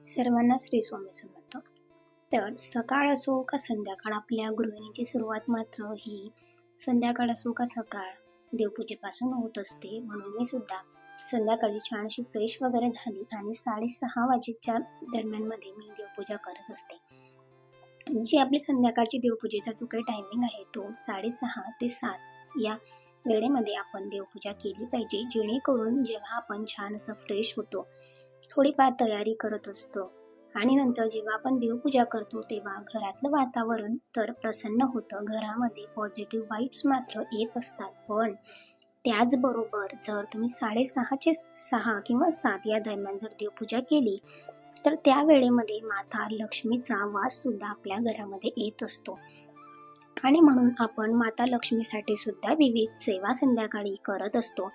सर्वांना श्री स्वामी समर्थ. तर सकाळ असो का संध्याकाळ आपल्या गृहिणीची सुरुवात मात्र ही संध्याकाळ असो का सकाळ देवपूजेपासून होत असते. म्हणून मी सुद्धा संध्याकाळी छानशी फ्रेश वगैरे झाली आणि साडेसहा वाजेच्या दरम्यानमध्ये मी देवपूजा करत असते. जी आपली संध्याकाळची देवपूजेचा जो काही टायमिंग आहे तो साडेसहा ते सात या वेळेमध्ये आपण देवपूजा केली पाहिजे. जेणेकरून जेव्हा आपण छान असं फ्रेश होतो थोडीफार तयारी करत असतो. आणि नंतर जेव्हा आपण देवपूजा करतो तेव्हा घरातलं वातावरण तर प्रसन्न होतं. घरामध्ये पॉझिटिव्ह वाईब्स मात्र येत असतात. पण त्याचबरोबर जर तुम्ही साडेसहाचे सहा किंवा सात या दरम्यान जर देवपूजा केली तर त्या वेळेमध्ये माता लक्ष्मीचा वास सुद्धा आपल्या घरामध्ये येत असतो. आणि म्हणून आपण माता लक्ष्मीसाठी सुद्धा विविध सेवा संध्याकाळी करत असतो.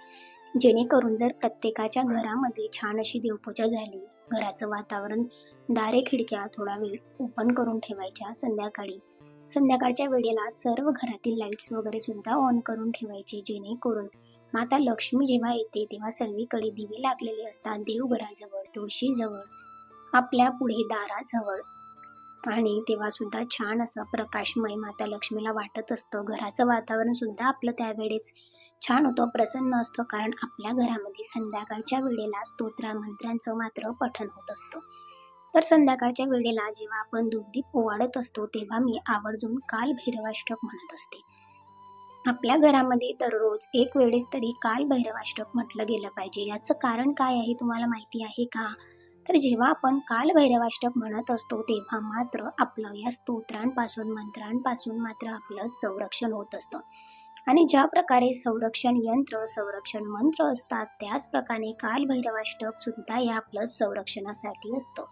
जेणेकरून जर प्रत्येकाच्या घरामध्ये छान अशी देवपूजा झाली घराचं वातावरण दारे खिडक्या थोडा वेळ ओपन करून ठेवायच्या संध्याकाळी. संध्याकाळच्या वेळेला सर्व घरातील लाईट्स वगैरे सुद्धा ऑन करून ठेवायचे जेणेकरून माता लक्ष्मी जेव्हा येते तेव्हा सर्वीकडे दिवे लागलेले असतात देवघराजवळ तुळशीजवळ आपल्या पुढे दाराजवळ. आणि तेव्हा सुद्धा छान असं प्रकाशमय माता लक्ष्मीला वाटत असतं. घराचं वातावरण सुद्धा आपलं त्यावेळेस छान होतो प्रसन्न असतो कारण आपल्या घरामध्ये संध्याकाळच्या वेळेला स्तोत्रा मंत्र्यांचं मात्र पठण होत असतं. तर संध्याकाळच्या वेळेला जेव्हा आपण दुग्धीप ओवाळत असतो तेव्हा मी आवर्जून काल भैरवाष्टक म्हणत असते. आपल्या घरामध्ये दररोज एक वेळेस तरी काल भैरवाष्टक म्हटलं गेलं पाहिजे. याचं कारण काय आहे तुम्हाला माहिती आहे का? तर जेव्हा आपण काल भैरवाष्टक म्हणत असतो तेव्हा मात्र आपलं या स्तोत्रांपासून मंत्रांपासून मात्र आपलं संरक्षण होत असतं. आणि ज्या प्रकारे संरक्षण यंत्र संरक्षण मंत्र असतात त्याच प्रकारे सुद्धा या आपलं संरक्षणासाठी असतं.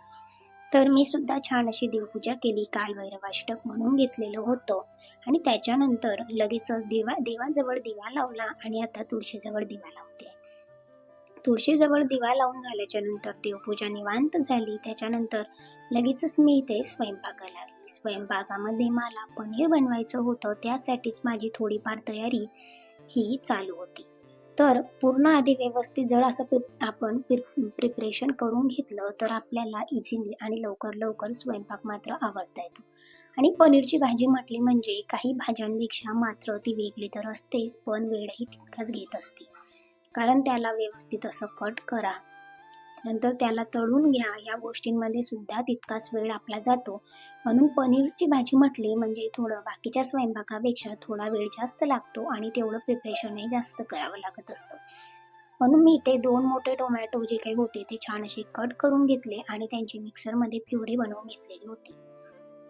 तर मी सुद्धा छान अशी देवपूजा केली कालभैरवाष्टक म्हणून घेतलेलं होतं. आणि त्याच्यानंतर लगेच देवा देवाजवळ दिवा लावला आणि आता तुळशीजवळ दिवा लावते. तुळशीजवळ दिवा लावून झाल्याच्यानंतर देवपूजा निवांत झाली. त्याच्यानंतर लगेचच मी इथे स्वयंपाकाला स्वयंपाकामध्ये मला पनीर बनवायचं होतं त्यासाठीच माझी थोडीफार तयारी ही चालू होती. तर पूर्ण आधी व्यवस्थित जर असं आपण प्रिपरेशन करून घेतलं तर आपल्याला इझिली आणि लवकर लवकर स्वयंपाक मात्र आवडता येतो. आणि पनीरची भाजी म्हटली म्हणजे काही भाज्यांपेक्षा मात्र ती वेगळी तर असतेच पण वेळही तितकाच घेत असते. कारण त्याला व्यवस्थित असं कट करा. नंतर त्याला तळून घ्या. या गोष्टींमध्ये सुद्धा तितकाच वेळ आपला जातो. म्हणून पनीरची भाजी म्हटली म्हणजे थोडं बाकीच्या स्वयंपाकापेक्षा थोडा वेळ जास्त लागतो आणि तेवढं प्रिपरेशनही जास्त करावं लागत असतं. म्हणून मी इथे दोन मोठे टोमॅटो जे काही होते ते छान असे कट करून घेतले आणि त्यांची मिक्सरमध्ये प्युरी बनवून घेतलेली होती.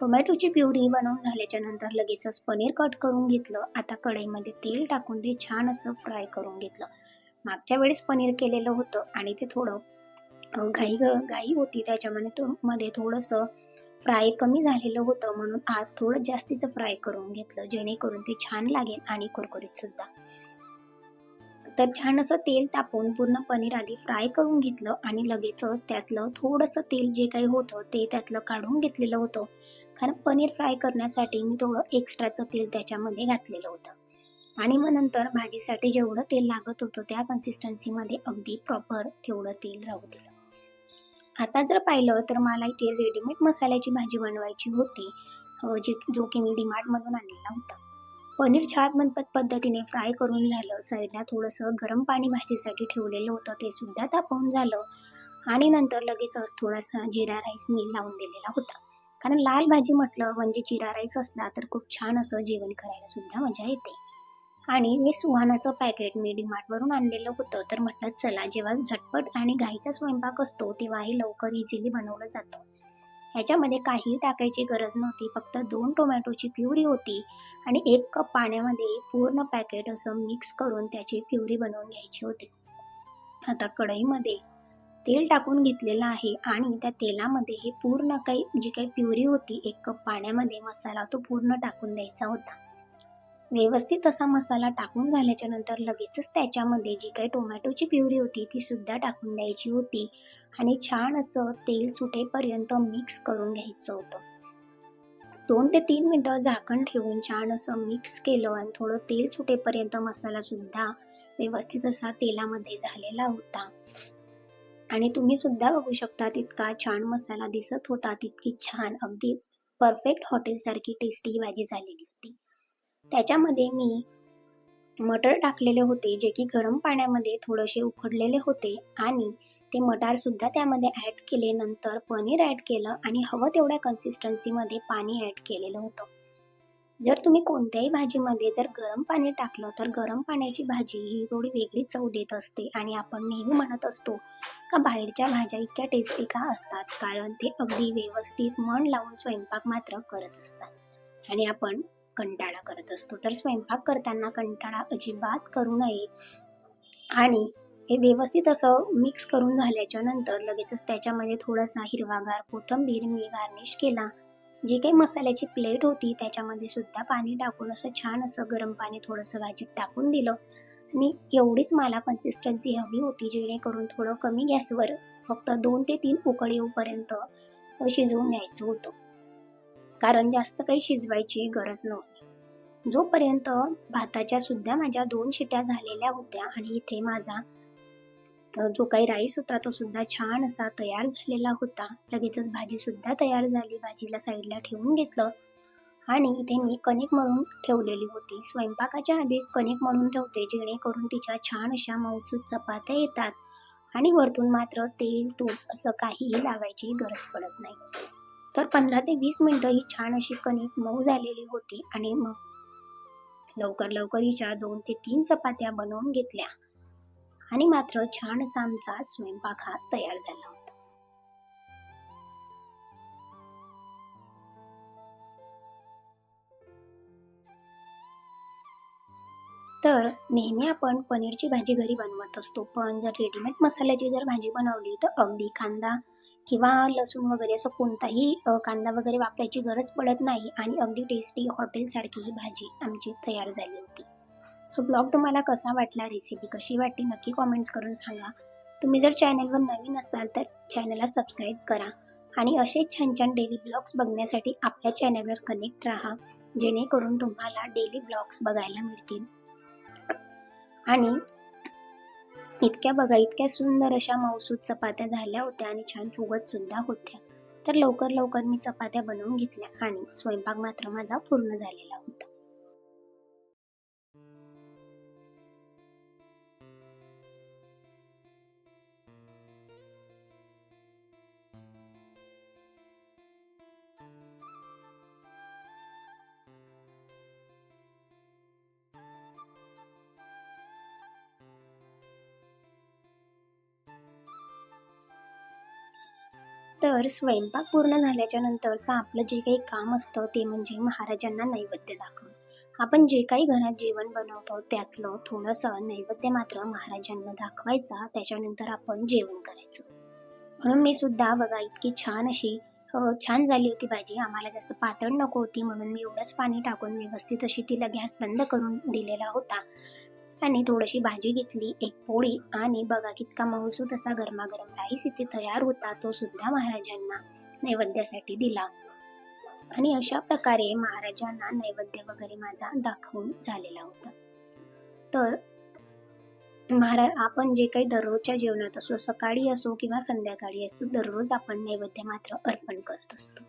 टोमॅटोची प्युरी बनवून झाल्याच्यानंतर लगेचच पनीर कट करून घेतलं. आता कढईमध्ये तेल टाकून ते छान असं फ्राय करून घेतलं. मागच्या वेळेस पनीर केलेलं होतं आणि ते थोडं घाई घाई होती. त्याच्यामध्ये तो मध्ये थोडंसं फ्राय कमी झालेलं होतं. म्हणून आज थोडं जास्तीचं फ्राय करून घेतलं. जेणेकरून ते छान लागेल आणि कुरकुरीत सुद्धा. तर छान असं तेल तापवून पूर्ण पनीर आधी फ्राय करून घेतलं आणि लगेचच त्यातलं थोडंसं तेल जे काही होतं ते त्यातलं काढून घेतलेलं होतं. कारण पनीर फ्राय करण्यासाठी मी थोडं एक्स्ट्राचं तेल त्याच्यामध्ये घातलेलं होतं. आणि मग नंतर भाजीसाठी जेवढं तेल लागत होतं त्या कन्सिस्टन्सीमध्ये अगदी प्रॉपर तेवढं तेल राहू दिलं. आता जर पाहिलं तर मला इथे रेडीमेड मसाल्याची भाजी बनवायची होती. हो, जे जो की मी डिमार्टमधून आणलेला होता. पनीर छान पद्धतीने फ्राय करून झालं. साईडला थोडंसं गरम पाणी भाजीसाठी ठेवलेलं होतं. ते सुद्धा तापवून झालं. आणि नंतर लगेचच थोडासा जिरा राईस मी लावून दिलेला होता. कारण लाल भाजी म्हटलं म्हणजे जिरा राईस असला तर खूप छान असं जेवण करायला सुद्धा मजा येते. आणि हे सुहानाचं पॅकेट मी डीमार्टवरून आणलेलं होतं. तर म्हटलं चला जेव्हा झटपट आणि घाईचा स्वयंपाक असतो तेव्हा हे लवकर इझिली बनवलं जातं. ह्याच्यामध्ये काही टाकायची गरज नव्हती. फक्त दोन टोमॅटोची प्युरी होती आणि एक कप पाण्यामध्ये पूर्ण पॅकेट असं मिक्स करून त्याची प्युरी बनवून घ्यायची होती. आता कढईमध्ये तेल टाकून घेतलेलं आहे आणि त्या तेलामध्ये हे पूर्ण काही जी काही प्युरी होती एक कप पाण्यामध्ये मसाला तो पूर्ण टाकून द्यायचा होता. व्यवस्थित असा मसाला टाकून झाल्याच्यानंतर लगेचच त्याच्यामध्ये जी काही टोमॅटोची प्युरी होती ती सुद्धा टाकून द्यायची होती आणि छान असं तेल सुटेपर्यंत मिक्स करून घ्यायचं होतं. दोन ते तीन मिनटं झाकण ठेवून छान असं मिक्स केलं आणि थोडं तेल सुटेपर्यंत मसाला सुद्धा व्यवस्थित असा तेलामध्ये झालेला होता. आणि तुम्ही सुद्धा बघू शकता तितका छान मसाला दिसत होता तितकी छान अगदी परफेक्ट हॉटेलसारखी टेस्टी ही भाजी झालेली. त्याच्यामध्ये मी मटर टाकलेले होते जे की गरम पाण्यामध्ये थोडेसे उकडलेले होते. आणि ते मटार सुद्धा त्यामध्ये ॲड केले नंतर पनीर ॲड केलं आणि हवं तेवढ्या कन्सिस्टन्सीमध्ये पाणी ॲड केलेलं होतं. जर तुम्ही कोणत्याही भाजीमध्ये जर गरम पाणी टाकलं तर गरम पाण्याची भाजी ही थोडी वेगळी चव देत असते. आणि आपण नेहमी म्हणत असतो का बाहेरच्या भाज्या इतक्या टेस्टी का असतात? कारण ते अगदी व्यवस्थित मन लावून स्वयंपाक मात्र करत असतात. आणि आपण कंटाळा करत असतो. तर स्वयंपाक करताना कंटाळा अजिबात करू नये. आणि हे व्यवस्थित असं मिक्स करून झाल्याच्यानंतर लगेचच त्याच्यामध्ये थोडासा हिरवागार कोथिंबीर मी गार्निश केला. जी काही मसाल्याची प्लेट होती त्याच्यामध्ये सुद्धा पाणी टाकून असं छान असं गरम पाणी थोडंसं भाजीत टाकून दिलं. आणि एवढीच मला कन्सिस्टन्सी हवी होती जेणेकरून थोडं कमी गॅसवर फक्त दोन ते तीन उकळी येऊपर्यंत शिजवून घ्यायचं होतं. कारण जास्त काही शिजवायची गरज नव्हती. जोपर्यंत भाताच्या सुद्धा माझ्या दोन शिट्या झालेल्या होत्या आणि इथे माझा जो काही राईस होता तो सुद्धा छान असा तयार झालेला होता लगेचच भाजी सुद्धा तयार झाली भाजीला साईडला ठेवून घेतलं आणि इथे मी कणिक म्हणून ठेवलेली होती. स्वयंपाकाच्या आधीच कणिक म्हणून ठेवते जेणेकरून तिच्या छान अशा मऊसूत चपात्या येतात आणि वरतून मात्र तेल तूप असं काहीही लावायची गरज पडत नाही. तर पंधरा ते वीस मिनटं ही छान अशी कणिक मऊ झालेली होती आणि मग लवकर लवकर हिच्या दोन ते तीन चपात्या बनवून घेतल्या. आणि मात्र छान असा आमचा स्वयंपाक हा तयार झाला होता. तर नेहमी आपण पनीरची भाजी घरी बनवत असतो पण जर रेडीमेड मसाल्याची जर भाजी बनवली तर अगदी कांदा किंवा लसूण वगैरे असं कोणताही कांदा वगैरे वापरायची गरज पडत नाही आणि अगदी टेस्टी हॉटेलसारखी ही भाजी आमची तयार झाली होती. सो ब्लॉग तुम्हाला कसा वाटला रेसिपी कशी वाटली नक्की कॉमेंट्स करून सांगा. तुम्ही जर चॅनलवर नवीन असाल तर चॅनलला सबस्क्राईब करा आणि असेच छान छान डेली ब्लॉग्स बघण्यासाठी आपल्या चॅनलवर कनेक्ट राहा जेणेकरून तुम्हाला डेली ब्लॉग्स बघायला मिळतील. आणि इतक्या बघा इतक्या सुंदर अशा मौसूद चपात्या झाल्या होत्या आणि छान फुगत सुद्धा होत्या. तर लवकर लवकर मी चपात्या बनवून घेतल्या आणि स्वयंपाक मात्र माझा पूर्ण झालेला होता. तर स्वयंपाक पूर्ण झाल्याच्या नंतरचं आपलं जे काही काम असतं ते म्हणजे महाराजांना नैवेद्य दाखवणं. आपण जे काही घरात जेवण बनवतो त्यातलं थोडंसं नैवेद्य मात्र महाराजांना दाखवायचा त्याच्यानंतर आपण जेवण करायचं. म्हणून मी सुद्धा बघा इतकी छान अशी हो, छान झाली होती भाजी. आम्हाला जास्त पातळ नको होती म्हणून मी एवढंच पाणी टाकून व्यवस्थित अशी तिला गॅस बंद करून दिलेला होता. आणि थोडीशी भाजी घेतली एक पोळी आणि बघा कितका महसूल असा गरमागरम राईस इथे तयार होता तो सुद्धा महाराजांना नैवेद्यासाठी दिला. आणि अशा प्रकारे महाराजांना नैवेद्य वगैरे माझा दाखवून झालेला होता. तर महाराज आपण जे काही दररोजच्या जेवणात असो सकाळी असो किंवा संध्याकाळी असो दररोज आपण नैवेद्य मात्र अर्पण करत असतो.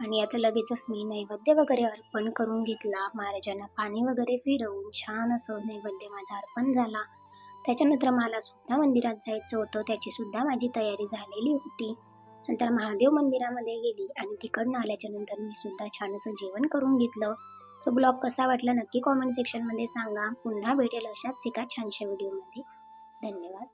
आणि आता लगेचच मी नैवेद्य वगैरे अर्पण करून घेतला. महाराजांना पाणी वगैरे फिरवून छान असं नैवेद्य माझा अर्पण झाला. त्याच्यानंतर मला सुद्धा मंदिरात जायचं होतं. त्याची सुद्धा माझी तयारी झालेली होती. नंतर महादेव मंदिरामध्ये गेली आणि तिकडनं आल्याच्यानंतर मी सुद्धा छान असं जेवण करून घेतलं. सो ब्लॉग कसा वाटला नक्की कॉमेंट सेक्शनमध्ये सांगा. पुन्हा भेटेल अशाच एका छानशा व्हिडिओमध्ये धन्यवाद.